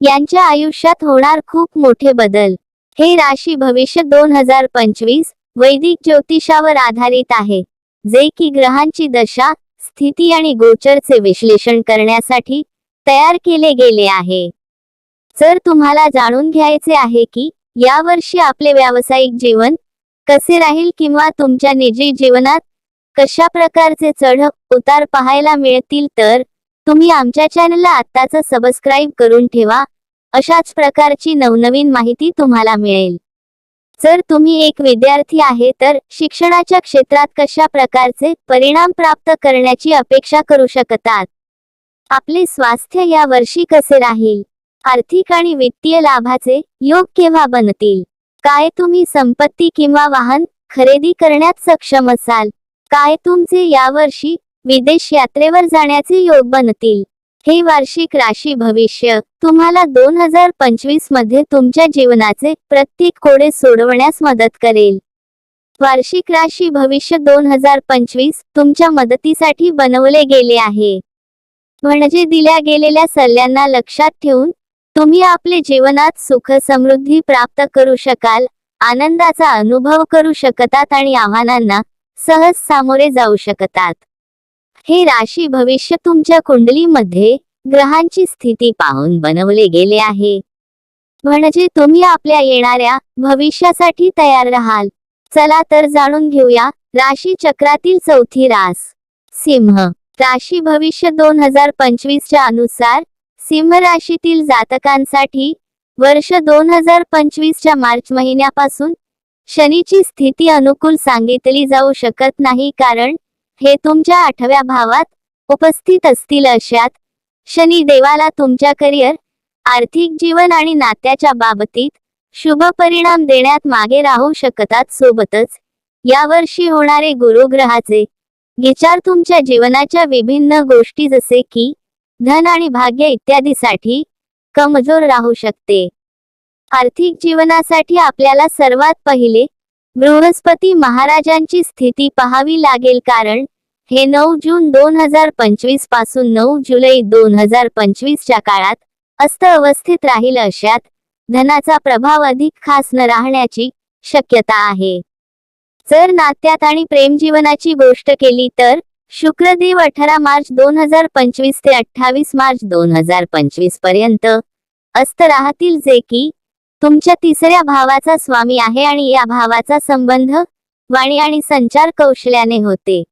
यांच्या आयुष्यात होणार खूप मोठे बदल. हे राशी भविष्य दोन हजार पंचवीस वैदिक ज्योतिषावर आधारित आहे जे की ग्रहांची दशा स्थिती आणि गोचरचे विश्लेषण करण्यासाठी तयार केले गेले आहे. जर तुम्हाला जाणून घ्यायचे आहे की यावर्षी आपले व्यावसायिक जीवन कसे राहील किंवा तुमच्या निजी जीवनात कशा प्रकारचे चढ उतार पाहायला मिळतील तर तुम्ही आमच्या चॅनलला आत्ताच सबस्क्राईब करून ठेवा. अशाच प्रकारची नवनवीन माहिती तुम्हाला मिळेल. जर तुम्ही एक विद्यार्थी आहे तर शिक्षणाच्या क्षेत्रात कशा प्रकारचे परिणाम प्राप्त करण्याची अपेक्षा करू शकतात? आपले स्वास्थ्य या वर्षी कसे राहील? आर्थिक आणि वित्तीय लाभाचे योग केव्हा बनतील? काय तुम्ही संपत्ती किंवा वाहन खरेदी करण्यात सक्षम असाल? काय तुमचे यावर्षी विदेश यात्रेवर जाण्याचे योग बनतील. हे वार्षिक राशी भविष्य तुम्हाला दोन हजार पंचवीसमध्ये तुमच्या जीवनाचे प्रत्येक कोडे सोडवण्यास मदत करेल. वार्षिक राशी भविष्य दोन हजार पंचवीस तुमच्या मदतीसाठी बनवले गेले आहे. म्हणजे दिल्या गेलेल्या सल्ल्यांना लक्षात ठेवून तुम्ही आपले जीवनात सुख समृद्धी प्राप्त करू शकाल आनंदाचा अनुभव करू शकतात आणि आव्हानांना सहज सामोरे जाऊ शकतात. हे राशी भविष्य तुमच्या कुंडलीमध्ये ग्रहांची स्थिती पाहून बनवले गेले आहे. म्हणजे तुम्ही आपल्या येणाऱ्या भविष्यासाठी तयार राहाल. चला तर जाणून घेऊया राशी चक्रातील चौथी रास. सिंह. राशी भविष्य दोन हजार पंचवीसच्या अनुसार सिंह राशीतील जातकांसाठी वर्ष दोन हजार पंचवीसच्या मार्च महिन्यापासून शनीची स्थिती अनुकूल सांगितली जाऊ शकत नाही कारण हे तुमच्या आठव्या भावात उपस्थित असतील अशात शनी देवाला तुमच्या करिअर आर्थिक जीवन आणि नात्याच्या बाबतीत शुभ परिणाम देण्यात मागे राहू शकतात सोबतच यावर्षी होणारे गुरुग्रहाचे. विचार तुमच्या जीवनाच्या विभिन्न गोष्टी जसे की धन आणि भाग्य इत्यादीसाठी कमजोर राहू शकते. आर्थिक जीवनासाठी आपल्याला सर्वात पहिले बृहस्पती महाराजांची स्थिती पाहावी लागेल कारण हे नऊ जून दोन हजार पंचवीसपासून नऊ जुलै दोन हजार पंचवीसच्या काळात अस्त अवस्थेत राहील अशात धनाचा प्रभाव अधिक खास न राहण्याची शक्यता आहे. जर नात्यात आणि प्रेमजीवनाची गोष्ट केली तर शुक्रदेव अठरा मार्च दोन हजार पंचवीस ते अठ्ठावीस मार्च दोन हजार पंचवीसपर्यंत अस्त राहतील जे की तुमच्या तिसऱ्या भावाचा स्वामी आहे आणि या भावाचा संबंध वाणी आणि संचार कौशल्याने होते.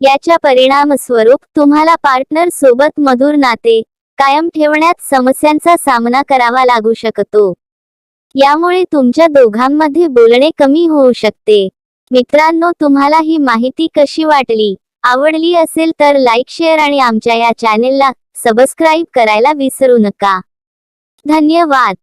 याच्या परिणाम स्वरूप तुम्हाला पार्टनर सोबत मधुर नाते कायम ठेवण्यात समस्यांचा सामना करावा लागू शकतो. यामुळे तुमच्या दोघांमध्ये बोलणे कमी होऊ शकते. मित्रांनो तुम्हाला ही माहिती कशी वाटली आवडली असेल तर लाईक शेअर आणि आमच्या या चॅनेलला सबस्क्राईब करायला विसरू नका. धन्यवाद.